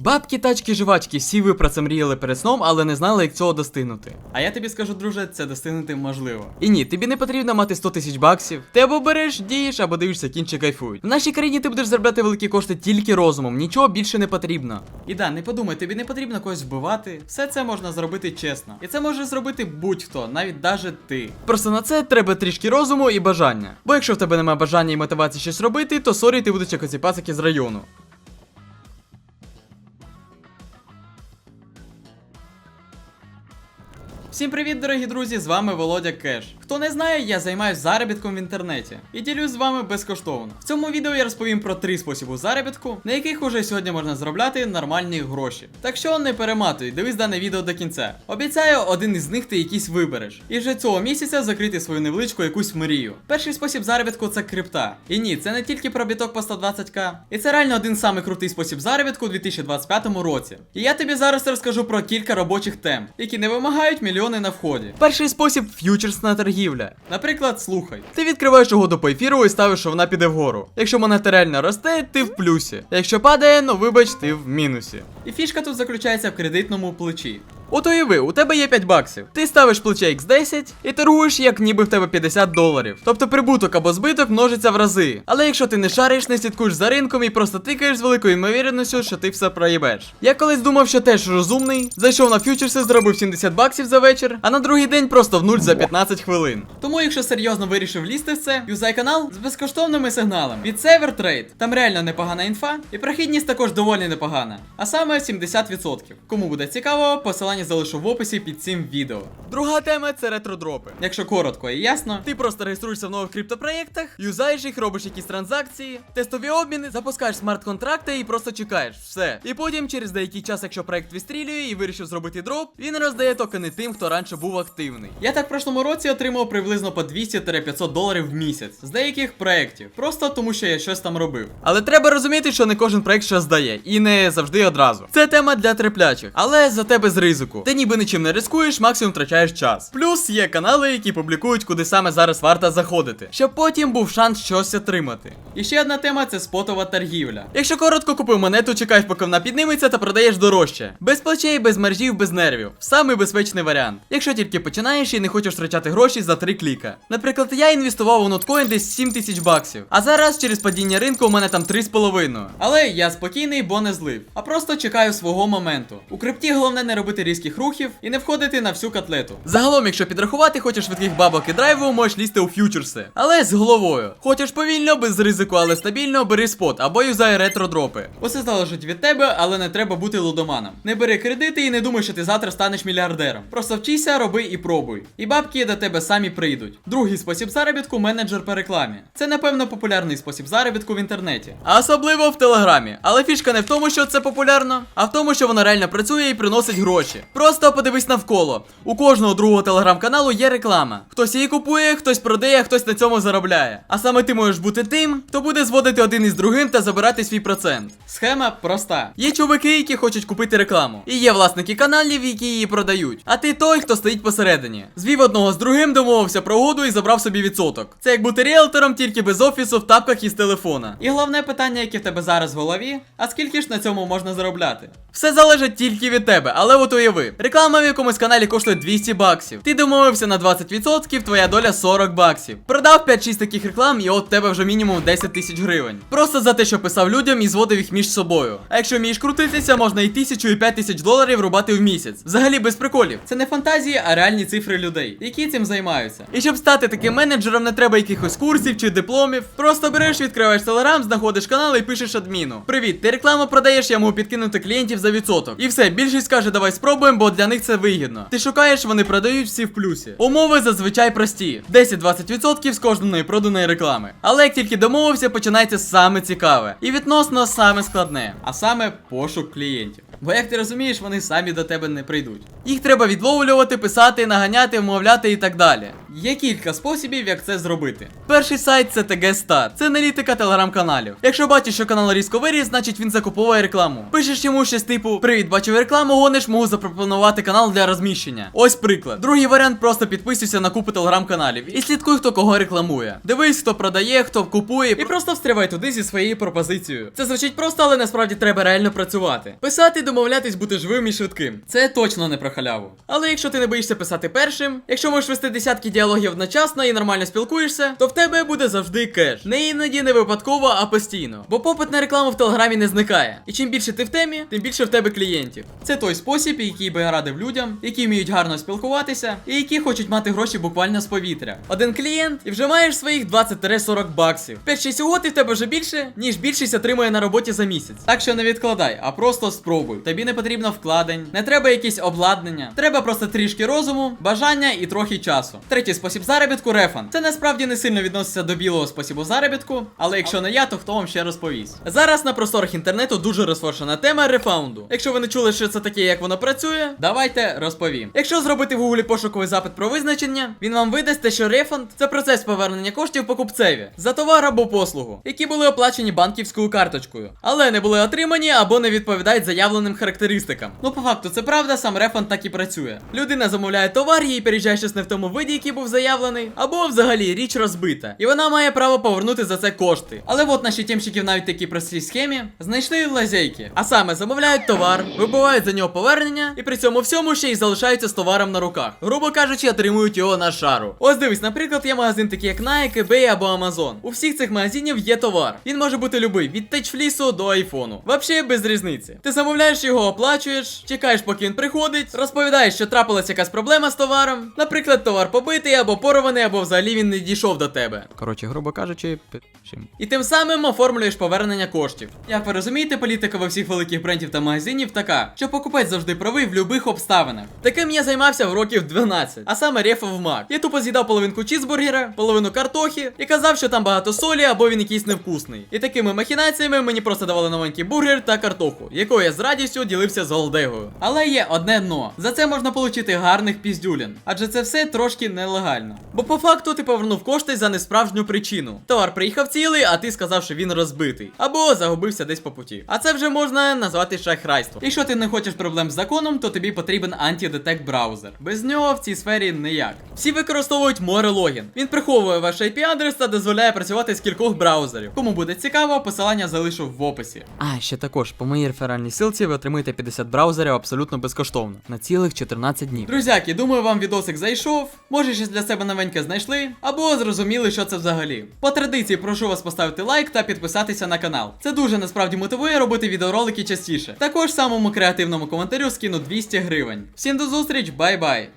Бабки, тачки, жвачки, всі ви про це мріяли перед сном, але не знали, як цього достигнути. А я тобі скажу, друже, це достигнути можливо. І ні, тобі не потрібно мати 100 тисяч баксів. Ти або береш, дієш, або дивишся кінче кайфують. В нашій країні ти будеш заробляти великі кошти тільки розумом, нічого більше не потрібно. І да, не подумай, тобі не потрібно когось вбивати. Все це можна зробити чесно. І це може зробити будь-хто, навіть даже ти. Просто на це треба трішки розуму і бажання. Бо якщо в тебе немає бажання і мотивації щось робити, то сорі, ти будеш як оці пацики з району. Всім привіт, дорогі друзі! З вами Володя Кеш. Хто не знає, я займаюся заробітком в інтернеті і ділюсь з вами безкоштовно. В цьому відео я розповім про три способи заробітку, на яких уже сьогодні можна заробляти нормальні гроші. Так що не перематуй, дивись дане відео до кінця. Обіцяю, один із них ти якийсь вибереш. І вже цього місяця закрити свою невеличку якусь мрію. Перший спосіб заробітку це крипта. І ні, це не тільки пробіток по 120к. І це реально один самий крутий спосіб заробітку у 2025 році. І я тобі зараз розкажу про кілька робочих тем, які не вимагають мільйони на вході. Перший спосіб ф'ючерсна торгівля. Наприклад, слухай, ти відкриваєш угоду по ефіру і ставиш, що вона піде вгору. Якщо монета реально росте, ти в плюсі. Якщо падає, ну вибач, ти в мінусі. І фішка тут заключається в кредитному плечі. От уяви, у тебе є 5 баксів. Ти ставиш плече X10 і торгуєш, як ніби в тебе 50 доларів. Тобто прибуток або збиток множиться в рази. Але якщо ти не шариш, не слідкуєш за ринком і просто тикаєш з великою ймовірністю, що ти все проїбеш. Я колись думав, що теж розумний, зайшов на фьючерси, зробив 70 баксів за вечір, а на другий день просто в нуль за 15 хвилин. Тому, якщо серйозно вирішив лізти в це, юзай канал з безкоштовними сигналами. Від Saver Trade. Там реально непогана інфа, і прохідність також доволі непогана. А саме 70%. Кому буде цікаво, посилання залишу в описі під цим відео. Друга тема це ретродропи. Якщо коротко і ясно, ти просто реєструєшся в нових криптопроєктах, юзаєш їх, робиш якісь транзакції, тестові обміни, запускаєш смарт-контракти і просто чекаєш. Все. І потім, через деякий час, якщо проект вистрілює і вирішив зробити дроп, він роздає токени тим, хто раніше був активний. Я так в прошлому році отримав приблизно по 200-500 доларів в місяць з деяких проєктів, просто тому що я щось там робив. Але треба розуміти, що не кожен проект щось здає, і не завжди одразу. Це тема для треплячих, але за тебе з ризику. Ти ніби нічим не рискуєш, максимум втрачаєш час. Плюс є канали, які публікують, куди саме зараз варто заходити, щоб потім був шанс щось отримати. І ще одна тема це спотова торгівля. Якщо коротко купив монету, чекаєш, поки вона підніметься та продаєш дорожче. Без плечей, без мережів, без нервів. Самий безпечний варіант. Якщо тільки починаєш і не хочеш втрачати гроші за три кліка. Наприклад, я інвестував у ноткоін десь 7 тисяч баксів. А зараз через падіння ринку у мене там 3,5. Але я спокійний, бо не злив. А просто чекаю свого моменту. У крипті головне не робити різких рухів і не входити на всю котлету. Загалом, якщо підрахувати, хочеш швидких бабок і драйву, можеш лізти у фьючерси. Але з головою. Хочеш повільно, без ризику, але стабільно, бери спот або юзай ретро-дропи. Усе залежить від тебе, але не треба бути лудоманом. Не бери кредити і не думай, що ти завтра станеш мільярдером. Просто вчися, роби і пробуй. І бабки до тебе самі прийдуть. Другий спосіб заробітку менеджер по рекламі. Це напевно популярний спосіб заробітку в інтернеті. А особливо в телеграмі. Але фішка не в тому, що це популярно, а в тому, що воно реально працює і приносить гроші. Просто подивись навколо. У кожного другого телеграм-каналу є реклама. Хтось її купує, хтось продає, хтось на цьому заробляє. А саме ти можеш бути тим, хто буде зводити один із другим та забирати свій процент. Схема проста. Є чуваки, які хочуть купити рекламу. І є власники каналів, які її продають. А ти той, хто стоїть посередині. Звів одного з другим, домовився про угоду і забрав собі відсоток. Це як бути ріелтором, тільки без офісу, в тапках і з телефона. І головне питання, яке в тебе зараз в голові, а скільки ж на цьому можна заробляти? Все залежить тільки від тебе, але от уяви. Реклама в якомусь каналі коштує 200 баксів. Ти домовився на 20%, твоя доля 40 баксів. Продав 5-6 таких реклам, і от тебе вже мінімум 10 тисяч гривень. Просто за те, що писав людям і зводив їх між собою. А якщо вмієш крутитися, можна і тисячу і 5 тисяч доларів рубати в місяць. Взагалі без приколів. Це не фантазії, а реальні цифри людей, які цим займаються. І щоб стати таким менеджером, не треба якихось курсів чи дипломів. Просто береш, відкриваєш телеграм, знаходиш канал і пишеш адміну. Привіт, ти рекламу продаєш, я можу підкинути клієнтів за відсоток. І все, більшість каже, давай спробуємо, бо для них це вигідно. Ти шукаєш, вони продають всі в плюсі. Умови зазвичай прості: 10-20% з кожної проданої реклами. Але як тільки домовився, починається саме цікаве. І відносно саме складне, а саме пошук клієнтів. Бо як ти розумієш, вони самі до тебе не прийдуть. Їх треба відловлювати, писати, наганяти, вмовляти і так далі. Є кілька способів, як це зробити. Перший сайт це TG Це аналітика телеграм-каналів. Якщо бачиш, що канал різко виріс, значить він закуповує рекламу. Пишеш йому щось типу: Привіт, бачив рекламу, гониш, можу запропонувати канал для розміщення. Ось приклад. Другий варіант просто підписуйся на купу телеграм-каналів і слідкуй, хто кого рекламує. Дивись, хто продає, хто купує, і просто встривай туди зі своєю пропозицією. Це звучить просто, але насправді треба реально працювати. Писати, домовлятись, бути живим і швидким. Це точно не про халяву. Але якщо ти не боїшся писати першим, якщо можеш вести десятки діалогів одночасно і нормально спілкуєшся, то в тебе буде завжди кеш. Не іноді не випадково, а постійно. Бо попит на рекламу в телеграмі не зникає. І чим більше ти в темі, тим більше в тебе клієнтів. Це той спосіб, який би я радив людям, які вміють гарно спілкуватися і які хочуть мати гроші буквально з повітря. Один клієнт і вже маєш своїх 20-40 баксів. 5-6 угод і в тебе вже більше, ніж більшість отримує на роботі за місяць. Так що не відкладай, а просто спробуй. Тобі не потрібно вкладень, не треба якісь обладнання. Треба просто трішки розуму, бажання і трохи часу. Третій спосіб заробітку рефанд. Це насправді не сильно відноситься до білого способу заробітку, але якщо не я, то хто вам ще розповість. Зараз на просторах інтернету дуже розфоршена тема рефаунду. Якщо ви не чули, що це таке, як воно працює, давайте розповім. Якщо зробити в гуглі пошуковий запит про визначення, він вам видасть те, що рефанд це процес повернення коштів покупцеві за товар або послугу, які були оплачені банківською карточкою, але не були отримані або не відповідають заявленим характеристикам. Ну, по факту, це правда, сам рефанд так і працює. Людина замовляє товар, їй переїжджає щось не в тому виді, який був заявлений, або взагалі річ розбита, і вона має право повернути за це кошти. Але от наші тємщики навіть такій простій схемі знайшли лазейки, а саме замовляють товар, вибивають за нього повернення, і при цьому всьому ще й залишаються з товаром на руках. Грубо кажучи, отримують його на шару. Ось дивись, наприклад, є магазин такий як Nike, eBay або Amazon. У всіх цих магазинів є товар. Він може бути любий, від течфлісу до айфону. Вообще без різниці. Ти замовляєш його, оплачуєш, чекаєш, поки він приходить, розповідаєш, що трапилася якась проблема з товаром. Наприклад, товар побитий або порваний, або взагалі він не дійшов до тебе. Коротше, грубо кажучи, пишем. І тим самим оформлюєш повернення коштів. Як ви розумієте, політика во всіх великих брендів та магазинів така, що покупець завжди правий в будь-яких обставинах. Таким я займався в років 12, а саме рефав мак. Я тупо з'їдав половинку чізбургера, половину картохи і казав, що там багато солі або він якийсь невкусний. І такими махінаціями мені просто давали новенький бургер та картоху, якою я з радістю ділився з голдегою. Але є одне дно. За це можна отримати гарних піздюлін. Адже це все трошки нелегально. Бо по факту ти повернув кошти за несправжню причину. Товар приїхав цілий, а ти сказав, що він розбитий. Або загубився десь по путі. А це вже можна назвати шахрайством. Якщо ти не хочеш проблем з законом, то тобі потрібен антидетект браузер. Без нього в цій сфері ніяк. Всі використовують More Login. Він приховує ваш IP-адрес та дозволяє працювати з кількох браузерів. Кому буде цікаво, посилання залишу в описі. А ще також по моїй реферальній силці ви отримаєте 50 браузерів абсолютно безкоштовно на цілих 14 днів. Друзяки, думаю, вам відосик зайшов. Може, щось для себе новеньке знайшли, або зрозуміли, що це взагалі. По традиції прошу вас поставити лайк та підписатися на канал. Це дуже насправді мотивує робити відеоролики частіше. Також самому креативному коментарю скину 200 гривень. Всім до зустріч, бай-бай!